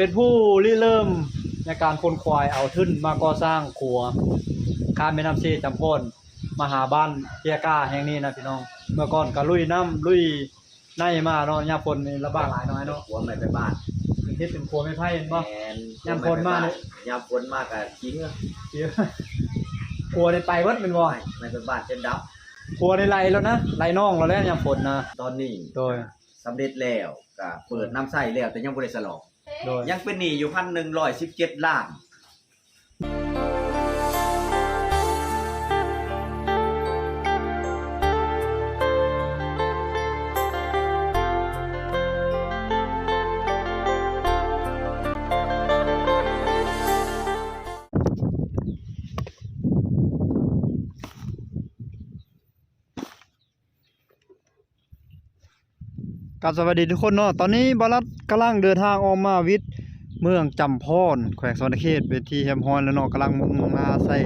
เป็นผู้ริเริ่มในการคนควายเอาทึ่นมาก่อสร้างครัวข้ามแม่น้ำเชจำพนมาหาบ้านเกียก้าแห่งนี้นะพี่น้อง เมื่อก่อนก็ลุยน้ำลุยในมาเนาะยามฝนนี่ระบาดหลายน้อยเนาะหัวไม่ไปบ้านเป็นเฮ็ดเป็นครัวไม่ไผ่เห็นบ่แมนยามฝนมาเนี่ยยามฝนมากอะทิ้งอะเดี๋ยวครัวในไปวัดเป็นบ่ไม่ไม่ไปบ้านจนดับครัวในไรแล้วนะไรน้องเราแล้วยามฝนนะตอนนี้โดยสำเร็จแล้วก็เปิดน้ำใส่แล้วแต่ยังบ่ได้สลอง โดย ยังเป็นหนี้อยู่พันหนึ่งร้อยสิบเจ็ดล้าน กับสวัสดีทุกคนเนาะตอนนี้บารัดกำลังเดินทางออกมาวิทย์เมืองจำพรแขวงสวรรณเขตเป็นที่แฮมฮอนแล้วเนาะกำลังมุ่งหน้าใส่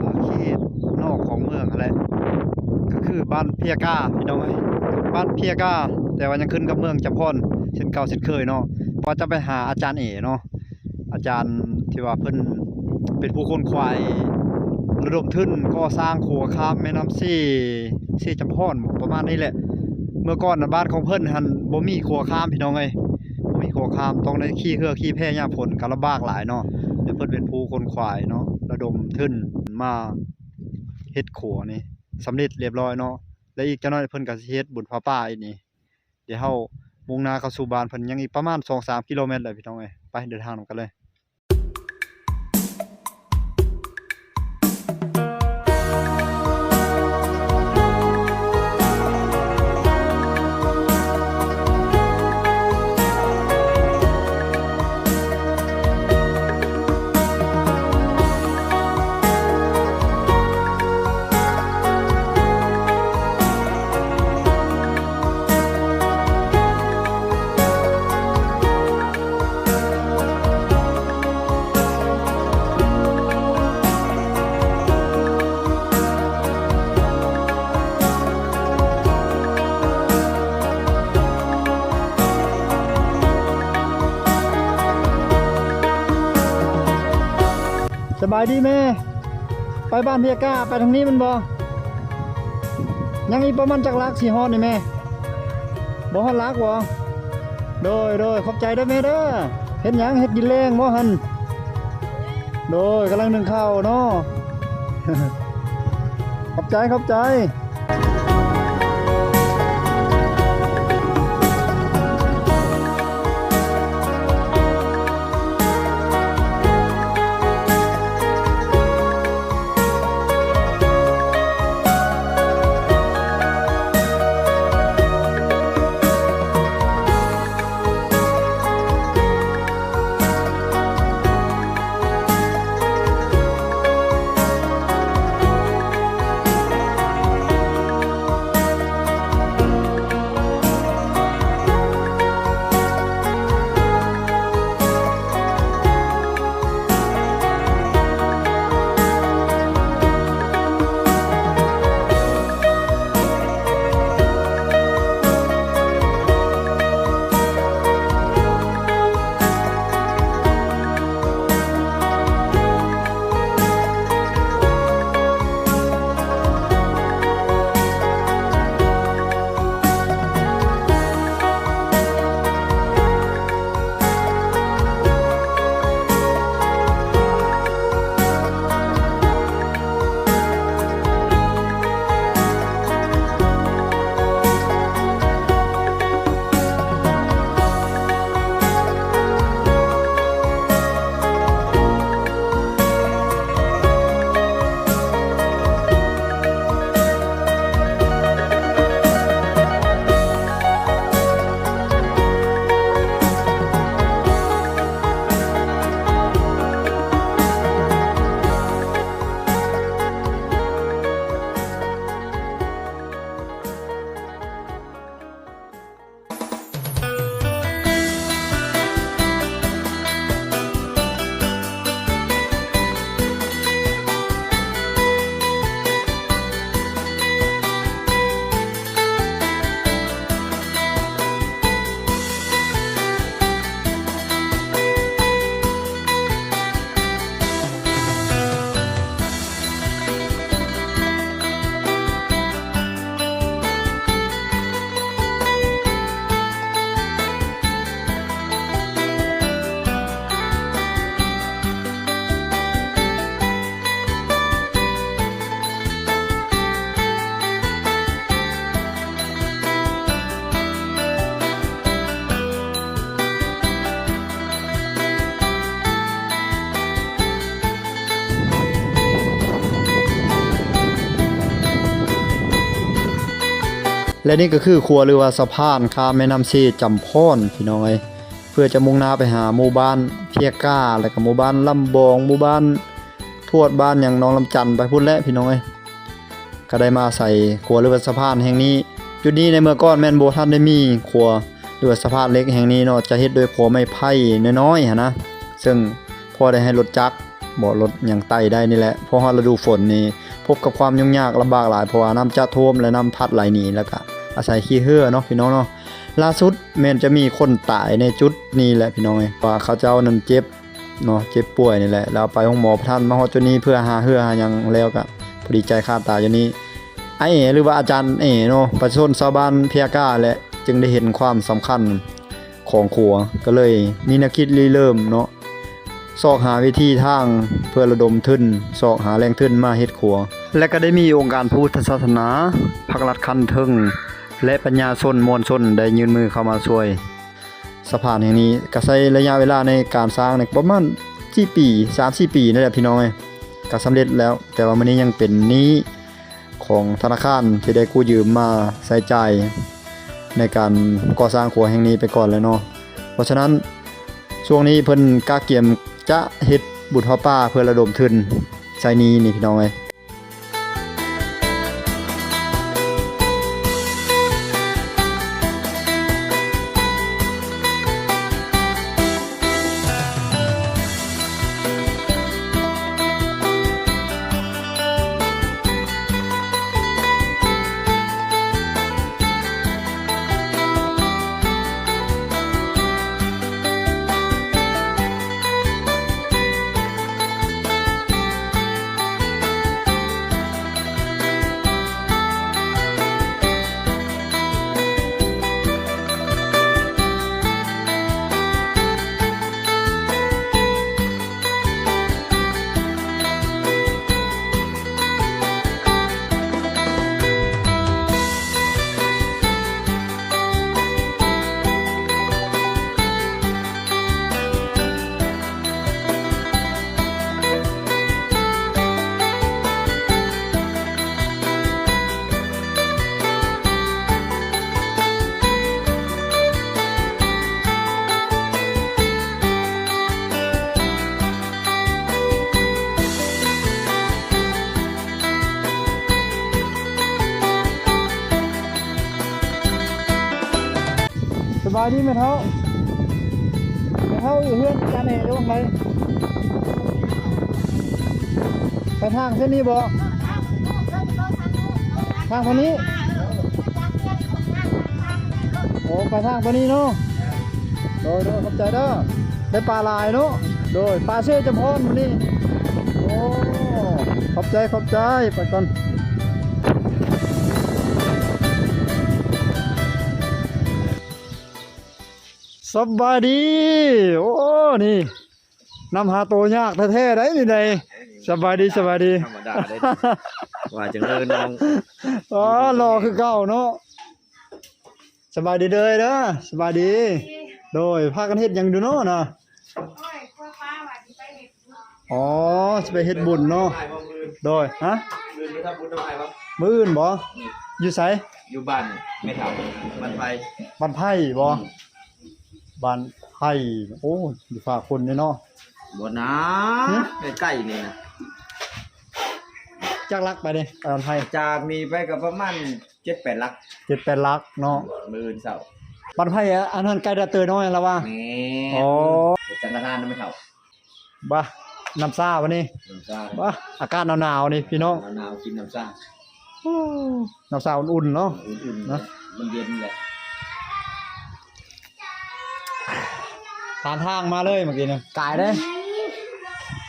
อ่าเขตนอกของเมืองนั่นแหละก็คือบ้านเพียกาพี่น้องเอ้บ้านเพียกาแต่ว่ายังขึ้นกับเมืองจำพรเช่นเก่าเช่นเคยเนาะเพอจะไปหาอาจารย์เอเนาะอาจารย์ที่ว่าเพิ่นเป็นผู้คนควายระดมทุนก็สร้างขัวข้ามแม่น้ำซี่ซี่จำพรประมาณนี้แหละ เมื่อก่อนน่ะบ้านของเพิ่นหันบ่มีครัวข้ามพี่น้องเอ้ยบ่มีครัวข้ามต้องได้ขี้เหือขี้แพร่ยามฝนก็ลำบากหลายเนาะเดี๋ยวเพิ่นเป็นผู้คนควายเนาะระดมทุนมาเฮ็ดครัวนี่สำเร็จเรียบร้อยเนาะและอีกจักหน่อยเพิ่นก็สิเฮ็ดบุญพระป่าอีกนี่เดี๋ยวเฮามุ่งหน้าเข้าสู่บ้านเพิ่นยังอีกประมาณ2-3กิโลเมตรเลยพี่น้องเอ้ยไปเดินทางนำกันเลยายดีแม่ ไปบ้านเพียก้าไปทางนี้มันบอยังอีกประมาณจักลักสี่ฮอนี่แม่บอฮอนลักบอโดยโดยขอบใจได้แม่เด้อเห็ดหยังเห็ดกินแรงบ่หันโดยกำลังนึ่งข้าวเนาะขอบใจขอบใจ และนี่ก็คือครัวหรือสะพานข้ามแม่น้ำชีจำพอนพี่น้องเอ้ยเพื่อจะมุ่งหน้าไปหาหมู่บ้านเพียก้าแล้วก็หมู่บ้านลำบองหมู่บ้านทวดบ้านอย่างน้องลำจันไปพุ่นและพี่น้องเอ้ยก็ได้มาใส่ครัวหรือสะพานแห่งนี้ จุดนี้ในเมื่อก่อนแม่นบ่ทันได้มีครัวหรือสะพานเล็กแห่งนี้เนาะจะเฮ็ดด้วยครัวไม้ไผ่น้อยๆหันะซึ่งพอได้ให้รถจักรบ่รถหยังไต่ได้นี่แหละเพราะว่าฤดูฝนนี่พบกับความยุ่งยากลำบากหลายเพราะว่าน้ำจะท่วมและน้ำพัดไหลหนีแล้วก็ อาศัยขี้เหื่อเนาะพี่น้องเนาะล่าสุดแม่นจะมีคนตายในจุดนี้แหละพี่น้องเอ้ว่าเขาเจ้านั้นเจ็บเนาะเจ็บป่วยนี่แหละแล้วไปห้องหมอพระท่านมาฮอดจุดนี้เพื่อหาเหื่อหายังแล้วก็พอดีใจขาดตายอยู่นี้ไอ้เอ๋หรือว่าอาจารย์เอ๋เนาะประชาชนชาวบ้านเพียก้าและจึงได้เห็นความสำคัญของครัวก็เลยมีแนวคิดริเริ่มเนาะซอกหาวิธีทางเพื่อระดมทุนซอกหาแรงทุนมาเฮ็ดครัว และก็ได้มีองค์การพุทธศาสนาภาครัฐคันทึง และปัญญาชนมวลชนได้ยืนมือเข้ามาช่วย สะพานแห่งนี้ก็ใช้ระยะเวลาในการสร้างในประมาณ4ปี3-4ปีนั่นแหละพี่น้องเอ้ก็สำเร็จแล้ว แต่ว่ามันนี้ยังเป็นนี้ของธนาคารที่ได้กู้ยืมมาใช้จ่ายในการก่อสร้างครัวแห่งนี้ไปก่อนเลยเนาะเพราะฉะนั้นช่วงนี้เพิ่นกาเกียมจะเฮ็ดบุญพระป่าเพื่อระดมทุนใช้นี้นี่พี่น้องเอ้ ไหมเท้าแม่เท้าอยู่เพื่อนกันเองหรือว่าไงไปทางเส้นนี้บ่ทางคนนี้โอ้ไปทางคนนี้เนาะโดยโดยขอบใจเด้อได้ปลาลายเนาะโดยปลาเช่จำพอนมื้อนี่โอ้ขอบใจขอบใจไปก่อน สบายดี โอ้นี่นำหาตัวยากแท้ๆได้นี่ไดสบายดีสบายดีธรรมดาได้ว่าจังเลยน้องอ๋อรอคือเก่าเนาะสบายดีเด้อเด้อสบายดี โดยพากันเฮ็ดหยังอยู่เนาะนะโอ้ยพวกป้าว่าสิไปเฮ็ดบุญอ๋อสิไปเฮ็ดบุญเนาะโดยฮะมือมือทำบุญทำไมวะมื้ออื่นบ่อยู่ไสอยู่บ้านไม่เท่าบ้านไฟบ้านไผ่บ่ บ้านไผ่โอ้อยู่ฝากคนนี่เนาะบ่นะหึ ใกล้ๆนี่นะจักลักไปเด้ไปบ้านไผ่จากมีไปกับประมาณ7-8ลัก7-8ลักเนาะมืออื่นเช้าบ้านไผ่อะอันนั้นใกล้ดาเตอน้อยแล้วว่าแหม่อ๋อเดี๋ยวจังกระทานนะไม่เท่าบ้าน้ำซ่าวันนี้น้ำซ่าบ้าอากาศหนาวๆนี่พี่น้องหนาวๆกินน้ำซ่าน้ำซ่าอุ่นๆเนาะ อุ่นๆนะมันเย็นแหละ ผ่านทางมาเลยเมื่อกี้เนี่ยกายได้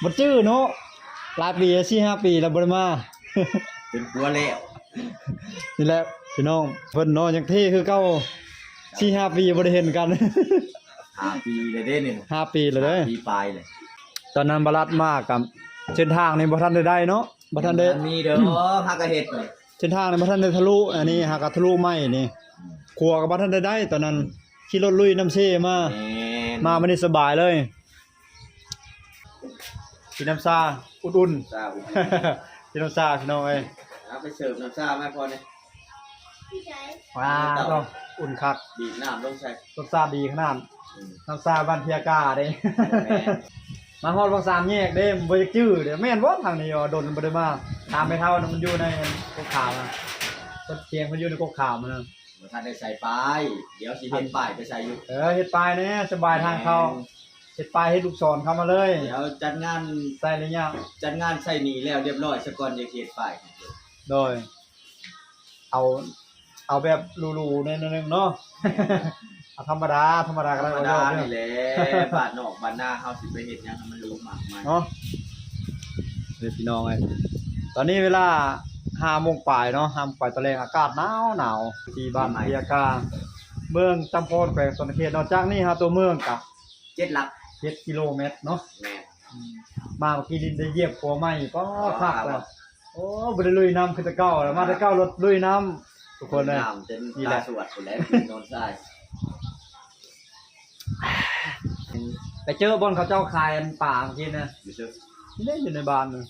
บ่จื้อเนาะหลายปีสี่ห้าปีแล้วบ่ได้มาเป็นกลัวแล้วนี่แหละพี่น้องเพิ่นเนาะยังเท่คือเก่าสี่ห้าปีบ่ได้เห็นกันหาปีเลยเด้นี่ห้าปีแล้วเด้อปีปลายเลยตอนนั้นบรัดมากกับเส้นทางนี่บ่ทันได้ได้เนาะบ่ทันได้มีเด้อฮักกะเฮ็ดนี่เส้นทางนี่บ่ทันได้ทะลุอันนี้หากะทะลุไม่นี่ครัวก็บ่ทันได้ได้ ตอนนั้นขี่รถลุยน้ำเช่มาแม่ นมามันนี่สบายเลยกินน้ำซาอุ่นซ่าอุ่นๆกินน้ำซาพี่น้องเอ้ยเอาไปเสิร์ฟน้ำซ่าไหมพอเนี่ยว้าต้องอุ่นคักบีบน้ำลงใส่รสชาติดีขนาดอืมน้ำซาบ้านเพียกาเด้ แม่นมาฮอดบางสามแยกเด้บ่อยากจื้อเด้แม่นบ่ทางนี้อ๋อดนบ่ได้มาตามไปเท่านั้นมันอยู่ในกกขาวนะต้นเคียงมันอยู่ในกกขาวมันนะ บ่ทันได้ใส่ป้าย เดี๋ยวสิเห็นป้ายไปใส่อยู่เออเฮ็ดปลายแน่สบายทางเข้าเฮ็ดปลายให้ลูกศรเข้ามาเลยเดี๋ยวจัดงานใส่ระยะจัดงานใส่หนีแล้วเรียบร้อยสกอนจะเขียนป้ายโดย เอาเอาแบบหรูๆในนึงเนาะเอาธรรมดาธรรมดาธก็รได้รมบ่ดาเด้นี่อแหละบ้านนอกบ้านนาเฮาสิไปเฮ็ดหยังให้มันรู้มากมายเนาะเดี๋ยวพี่น้องเอ้ยตอนนี้เวลา 5โมงปลายเนาะ5โมงปลายตอนแรกอากาศหนาวหนาวที่บ้านเพียกาเมืองจำพรแขวงสนเขตนอกจากนี้ครับตัวเมืองกับเจ็ดหลัก7กิโลเมตรเนาะแม่นมาเมื่อกี้ดินได้เหยียบหัวไหม้ก็คักแล้วโอ้บ่ได้ลุยน้ำคือแตะเก้าแล้วมาแตะเก้ารถลุยน้ำทุกคนเลยน้ำจนนี่แหตาละสวดพุ่นแล้วพี่โนนทรายไปเจอบอนเขาเจ้าคายอันป่าเมื่อกี้นะอยู่ซื่อนี่ได้อยู่ในบ้านเลย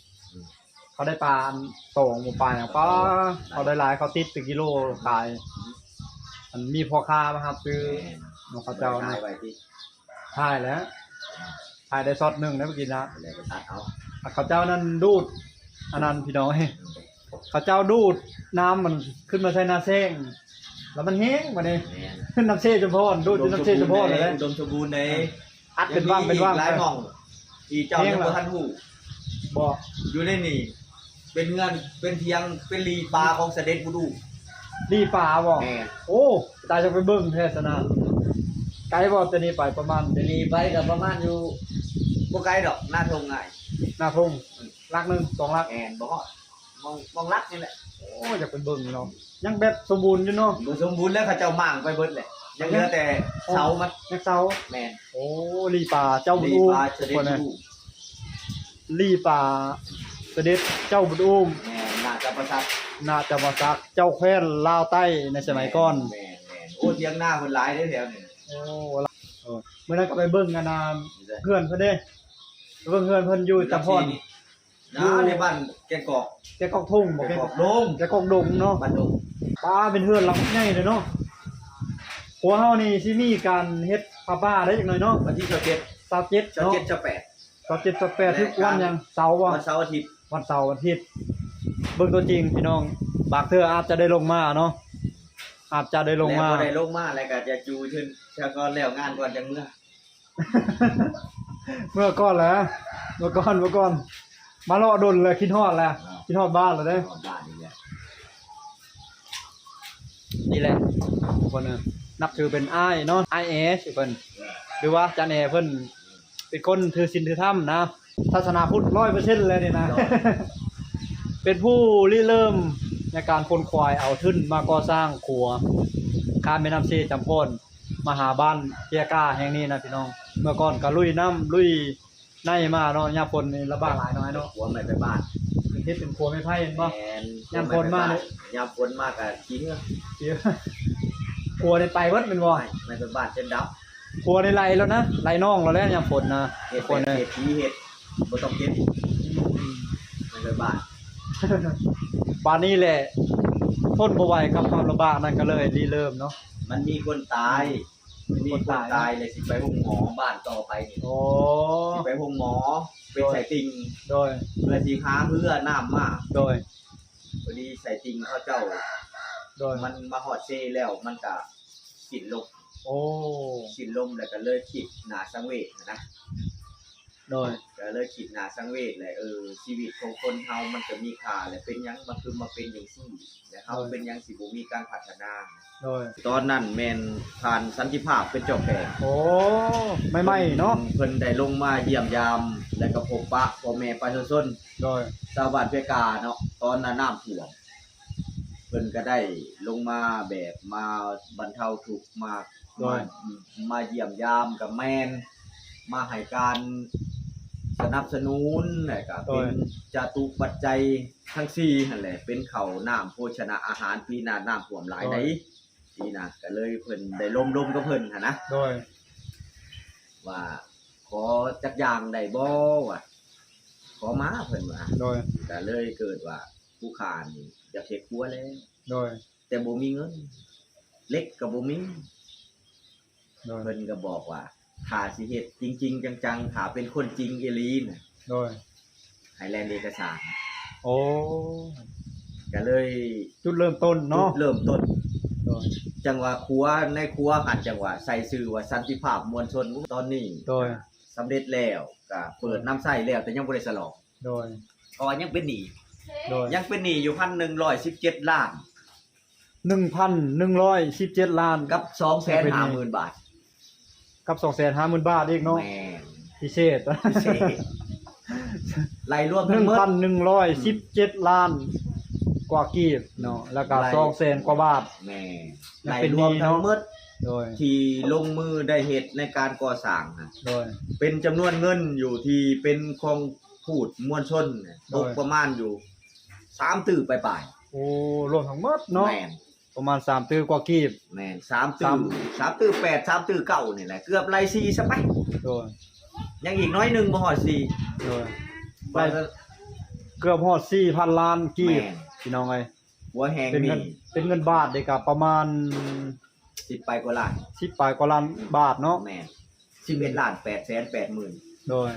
เขาได้ปลาอันโต่งหมูปลาอย่างป้าเขาได้หลายเขาติดเป็นกิโลขายมันมีพ่อค้ามาครับซื้อแม่นของเขาเจ้าถ่านะยไว้ที่ขายแล้วขายได้ซอดหนึ่งนะเมื่อกี้นะแล้วก็ตัดเอาเขาเจ้านั้นดูดอันนั้นพี่น้องเฮ้ยเขาเจ้าดูดน้ำมันขึ้นมาใส่นาเซ้งแล้วมันแห้งมาเนี่ยแม่นขึ้นน้ำเซ่จมพรดูดจนน้ำเซ่จมพรเลยนะอุดมสมบูรณ์ในอัดเป็นว่างเป็นว่างหลายหม่องที่เจ้ายังบ่ทันฮู้บอกอยู่ในนี่ เป็นเงินเป็นเทียงเป็นลีปลาของเสด็จผู้ดูดีป่าบอกแม่นโอ้ตายจะไปเบิ่งเทศนาไกลบอกจะนี่ไปประมาณเป็นลีไปก็ประมาณอยู่บ่ไกลดอกหน้าทงง่าย หน้าทงลักหนึ่งสองลักแม่นบ่ฮอดมองมองรักนี่แหละโอ้อยากไปเบิ่งเนาะยังแบบสมบูรณ์อยู่เนาะบ่สมบูรณ์แล้วเขาเจ้ามั่างไปเบิดแหละยังเหลือแต่เสามันยังเสาแม่นโอ้ลีป่าเจ้าบุญลีอุ้มปลาเสทุกด็จคนเลยผู้ดูลีป่าเสด็จเจ้าบุญอุ้มแม่นน่าจะประทับนาจะมาซักเจ้าแคว้นลาวใต้ในสมัยก่อนแม่นแม่นโอ้เทียงหน้าเพิ่นหลายเด้อแถวนี้โอ้ละเออเมื่อนั้นก็ไปเบิ่งกันนาเพื่อนเพิ่นเด้เบิ่งเพื่อนเพิ่นอยู่จำพรนะในบ้านแกงกอกแกกอกทุ่งบ่แกแกงกกออกกโดงแกกอกดงเนาะบ้านดงป้าเป็นเพื่อนหลังใหญ่เลยเนาะหัวเฮานี่สิมีการเฮ็ดผ้าป้าได้จักหน่อยเนาะวันที่27 27เจ้าเนาะเจ็ดเจ้าแปด27 28ทุกวันหยังเสาร์บ่วันเสาร์อาทิตย์ วันเสาร์วันอาทิตย์เบิ่งตัวจริงพี่น้อง บางเทื่ออาจจะได้ลงมาเนาะอาจจะได้ลงมาแล้วก็ได้ลงมาแล้วก็จะจูขึ้นแล้วก็แล้วงานก่อนจังเมื่อ เมื่อก่อนแหล้วเมื่อก่อนเมื่อก่อน มารอดนเลยคิดฮอดแล้วคิดฮอดบ้านแล้วเด้ก่อนบ้านนี่แหละนี่แหละคนน่ะนับถือเป็นอ้ายเนาะอ้ายเอสเพิ่นหรือว่าจันแอเพิ่นเป็นคนถือศีลถือธรรมนะ ศาสนาพุทธ100%เลยนี่นะ เป็นผู้ริเริ่มในการคนควายเอาทึ้นมาก่อสร้างครัวข้ามแม่น้ำเซจำพนมาหาบ้านเกียก้าแห่งนี้นะพี่น้อง เมื่อก่อนก็ลุยน้ำลุยในมาเนาะยามฝนนี่ระบาดหลายน้อยเนาะหัวไม่ไปบ้านเป็นเฮ็ดเป็นครัวไม่ไผ่เห็นบ่แม่นยามฝนมาเนี่ยยามฝนมากอะขี้เมื่อเดี๋ยวครัวในไปเบิดเป็นบ่ไม่ไม่ไปบ้านจนดับครัวในไรแล้วนะไรน้องเราแล้วยามฝนนะเห็ดคเป็นนเลยเห็ดผีเห็ด บ่ต้องเก็บไม่ไปบ้านป่านนี้แหละทนบ่ไหวกับความลำบากนั่นก็เลยรีเริ่มเนาะ มันมีคนตายมันมีคนตายเลยสิไปห้องหมอบ้านต่อไปนี่โอ้สิไปห้องหมอเป็นสายติ่งโดยเพื่อสิหาเพื่อน้ำมาโดยพอดีสายติ่งเขาเจ้า โดยมันมาหอดเซแล้วมันก็สินลมโอ้สินลมแล้วก็เลยขีดหนาสังเวชนะ โดยก็เลยขีดหนาสังเวชเลยเออชีวิตของคนเฮามันจะมีค่าแหละเป็นหยังมันคือมาเป็นอย่างซี่แล้วเฮาเป็นหยังสิบ่มีการพัฒนาโดย ตอนนั้นแม่นผ่านสันติภาพเป็นเจ้าแผงโอ้ไม่ไหม่เนาะเพิ่นได้ลงมาเยี่ยมยาม แล้วก็พบปะพ่อแม่ประชาชนโดยชาวบ้านเพกาเนาะตอนนั้นน้ำท่วมเพิ่นก็ได้ลงมาแบบมาบรรเทาทุกข์มามามาเยี่ยมยามกับแม่นมาให้การ สนับสนุนแล้วก็เป็นจาตุปัจจัยทั้งสี่นั่นแหละ เป็นข้าวน้ำโภชนะอาหารปีหน้าน้ำท่วมหลายไดปีหน้าก็เลยเพิ่นได้ลมลมกับเพิ่นหั่นนะโดย ว่าขอจักอย่างได้บ่ว่าขอมาเพิ่นว่าโดย ก็เลยเกิดว่าผู้ขานอยากเฮ็ดครัวแล้ว โดย แต่บ่มีเงิน เล็กก็บ่มีโดย เพิ่นก็บอกว่า ถ้าสิเฮ็ดจริง ๆ จังๆถ้าเป็นคนจริงอีหลีน่ะโดยให้แลนเอกสารโอ้ก็เลยจุดเริ่มต้นเนาะจุดเริ่มต้น โดยจังหวะครัวในครัวหันจังหวะใส่ชื่อว่าสันติภาพมวลชนตอนนี้โดยสำเร็จแล้วก็เปิดน้ำใส่แล้วแต่ยังบ่ได้สลองโดยเพราะว่ายังเป็นหนี้โดยยังเป็นหนี้อยู่1,117ล้านหนึ่งพันหนึ่งร้อยสิบเจ็ดล้านกับ250,000บาท กับสองแสนห้าหมื่นบาทอีกเนาะแม่นพิเศษพิเศษไล่รวมหทั้นึ่งงหมด พันหนึ่งร้อยสิบเจ็ดล้านกว่ากีบเนาะแล้วก็ไล่ สองแสนกว่าบาท แม่ยังไล่เป็นรหนี้วมทั้งเนาะหมดโดย ที่ลงมือได้เฮ็ดในการก่อสร้างน่ะโดย เป็นจำนวนเงินอยู่ที่เป็นของพูดมวลชนเนี่ยโดตยกประมาณอยู่สามตื้อปลายโอ้รวมทั้งหมดๆเนาะแม่น ประมาณสามตื้อกว่ากีบ แม่นสามตื้สาอมสามตื้อแปดสามตื้อเก้านี่แหละเกือบไรสี่ซะไปโดยยังอีกน้อยหนึ่งบ่ฮอดสี่โดยไปเกือบฮอดสี่พันล้านกีบแม่นพี่น้องเอ้ยหัวแหงเป็นนี่เงินเป็นเงินบาทเด็กกับประมาณสิบไปกว่าล้านสิบปลายกว่าล้านบาทเนาะแม่นสิบเอ็ดล้านแปดแสนแปดหมื่นโดย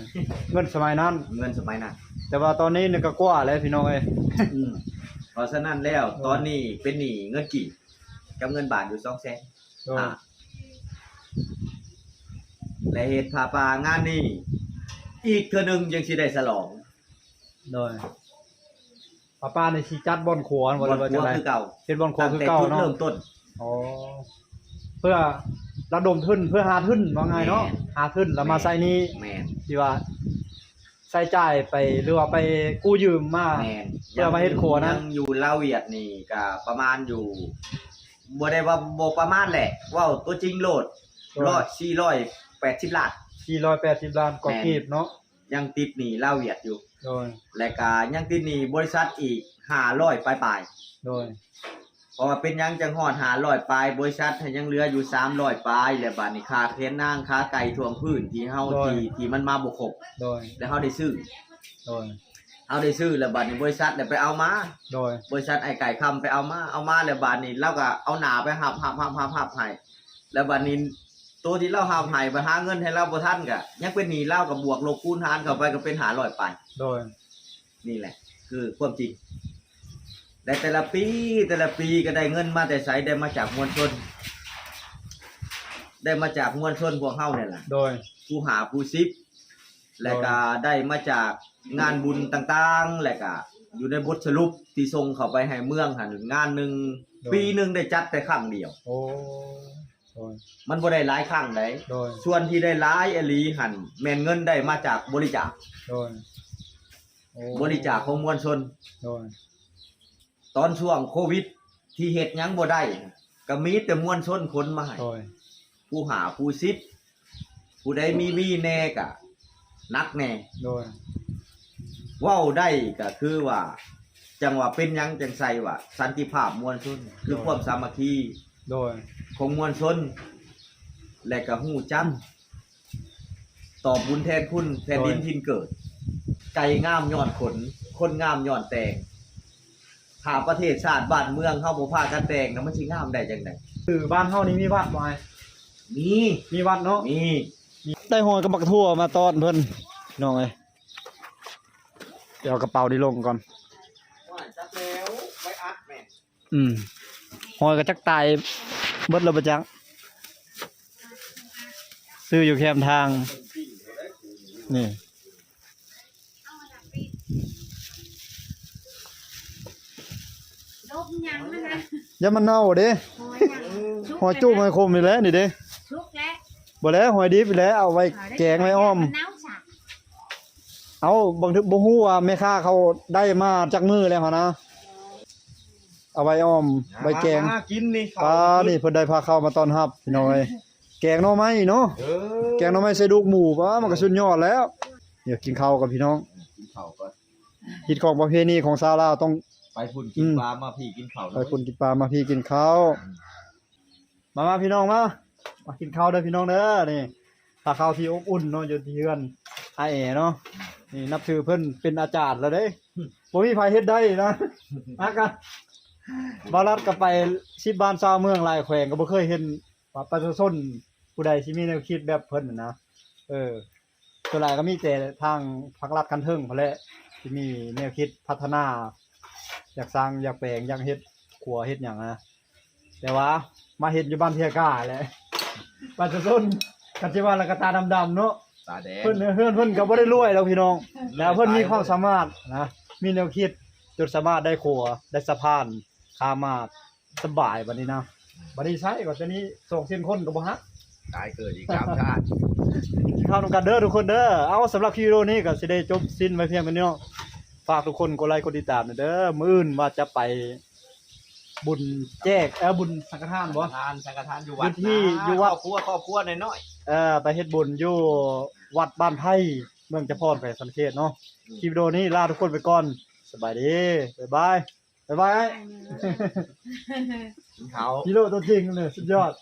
เงินสมัยนั้น เงินสมัยนั้นแต่ว่าตอนนี้เนี่ยก็กว่าแล้วพี่น้องเอ้ยอืม เพราะฉะนั้นแล้วโดยตอนนี้เป็นหนี้เงินกี่กับเงินบาทอยู่สองแสนโดยอ่าและเหตุผาปางานนี้อีกเทื่อหนึงยังสิได้ฉลองโดยป้าป้าในชีจัดบอลขวานบอว่าลว่าครัจะวไรคือเก่าเป็นบอลขวาตั้งคือแต่เก่าจุดเนาะเริ่มต้นอ๋อเพื่อระดมทุนเพื่อหาทุนว่าไงเนาะแม่นหาทุนแล้วมาใส่นี้แมนที่ว่า ใส่จ่ายไปหรือว่าไปกู้ยืมมาแมนเพื่อมาเฮ็ดครัวนะ ยังอยู่ลาวเวียดนี่ก็ประมาณอยู่บ่ได้ว่าบ่ประมาณแหละเว้าตัวจริงโลดร้อยสี่ร้อยแปดสิบล้าน480ล้านกว่าแม่นกีบเนาะยังติดหนี้ลาวเวียดอยู่ โดยและก็ยังติดหนี้บริษัทอีก500ปลายโดยๆเพ ราะว่าเป็นหยังจังฮอด500ปลายบริษัทให้ยังเหลืออยู่300ปลายแล้วบัดนี้ค่าเคียนนางค่าไก่ทวงพื้นที่เฮาที่ที่มันมาบ่ครบโดย แล้วเฮาได้ซื้อโดย เฮาได้ซื้อแล้วบัดนี้บริษัทได้ไปเอามา โดย บริษัทไอ้ไก่คำไปเอามาเอามาแล้วบาดนี้เราก็เอาหนาไปหับหับหับหับหับให้แล้วบาดนี้ตัวที่เราหับให้ไปหาเงินให้เราบ่ทันก็ยังเป็นหนี้เรากับบวกลบคูณหารเข้าไปก็เป็นหาร้อยไป โดย นี่แหละ คือความจริง แต่แต่ละปีแต่ละปีก็ได้เงินมาแต่ไสได้มาจากมวลชน ได้มาจากมวลชนพวกเฮาเนี่ยแหละโดย ผู้หาผู้ซิปและก็ได้มาจากงานบุญต่างๆ และก็อยู่ในบทสรุปที่ส่งเข้าไปให้เมืองหันงานหนึ่งปีหนึ่งได้จัดแต่ครั้งเดียว โอ้โดยมันบ่ได้หลายครั้งได้โดยส่วนที่ได้หลายอหลีหันแม่นเงินได้มาจากบริจาคโดยโอ้บริจาคของมวลชน โดย ตอนช่วงโควิด ที่เฮ็ดหยังบ่ได้ก็มีแต่มวลชนคนมาให้ โดยผู้หาผู้ซิปผู้ใดมีมีแน่ก็นักแน่โดยเว้าได้ก็คือว่า จังว่าเป็นหยังจังใส่ว่า สันติภาพมวลชน คือความสามัคคีโดยของมวลชน และก็ฮู้จำตอบบุญแทนคุณแผ่นดินทินเกิด ไก่งามย้อนขน คนงามย้อนแต่ง ถ้าประเทศชาติบ้านเมืองเฮาบ่พากันแต่งนะมันสิงามได้จังได๋คือบ้านเฮานี่มีวัดบ่ไอ้มีมีวัดเนาะมีได้หอยกับบักทั่วมาต้อนเพิ่นน้องเอ้ยเดี๋ยวเอากระเป๋านี่ลงก่อน ว่าจักแล้วไว้อัดแม่อืมหอยก็จักตายเบิดแล้วบ่จังซื้ออยู่แคมทางนี่ เอาหนักปีลบ ยังนะนะอย่ามันเน่าเด้หอยยังชุกหอยจุ้มหอยคมนี่แหละนี่เด้ชุกแล้วบ่แล้วหอยดิบนี่แหล้วเอาไว้แกงไว้อ้อมเน่าสักเอาบางทีบ่ฮู้ว่าแม่ค้าเขาได้มาจากมือแล้วหั่นนะ เอาไว้อ้อมไว้แกงมากินนี่ปลานี่เพิ่นได้พาเข้ามาต้อนรับพี่น้อย แกงหน่อไม้เนาะ เออแกงหน่อไม้ใส่ลูกหมูปะมันก็สุดยอดแล้ว เดี๋ยวกินข้าวกับพี่น้อง กินข้าวก่อน ฮิตของประเพณีของชาวลาวต้อง ไปพุ่นอืกินมปลามาพี่กินข้าวไปคุณกินปลามาพี่กินข้าวมามาพี่น้องมามากินข้าวเด้อพี่น้องเด้อนี่ถ้าข้าวที่อบอุ่นเนาะอยู่ที่เฮือนอาเอเนาะนี่นับถือเพิ่นเป็นอาจารย์แล้วเด้บ่มีไผเฮ็ดได้นะมากันบารัดก็ไปชิบบ้านชาวเมืองหลายแขวงก็บ่เคยเห็นว่าประชาชนผู้ใดสิมีแนวคิดแบบเพิ่นน่ะนะเออส่วนหลายก็มีแต่ทางภาครัฐคันเทิงพุ่นแหละที่มีแนวคิดพัฒนา อยากสร้างอยากแปลงอยากเฮ็ดครัวเฮ็ดหยังนะแต่ว่า มาเฮ็ดอยู่บ้านเทียก้าแหละประชาชนกันสิว่าแล้วก็ตาดำๆเนาะตาแดงเพิ่นเฮือนเพิ่นก็บ่ได้รวยแล้วพี่น้องแล้วเพิ่นมีความสามารถนะมีแนวคิดจนสามารถได้ครัวได้สะพานคามาสบายบัดนี้นะบัดนี้ใช้ก็จะนี้ส่งเส้นคนก็บ่ฮักตายเกิดอีกสามชาติเข้านำกันเด้อทุกคนเด้อเอาสำหรับคลิปวิดีโอนี้ก็สิได้จบสิ้นไว้เพียงเท่านี้เนาะ ฝากทุกคนกดไลค์กดติดตามหน่อยเด้อมื้ออื่นว่าจะไปบุญแจกเออบุญสังฆทานบ่ ทานสังฆทานอยู่วัดอยู่ที่อยู่วัด ครอบครัวครอบครัวน้อยเออไปเฮ็ดบุญอยู่วัดบ้านไผ่เมืองเจะพรแขวงสันเขตเนาะคลิปวิดีโอนี้ลาทุกคนไปก่อนสบายดีบ๊ายบายบ๊ายบาย ๆกินเขาว ฮีโร่ตัวจริงเลยสุดยอด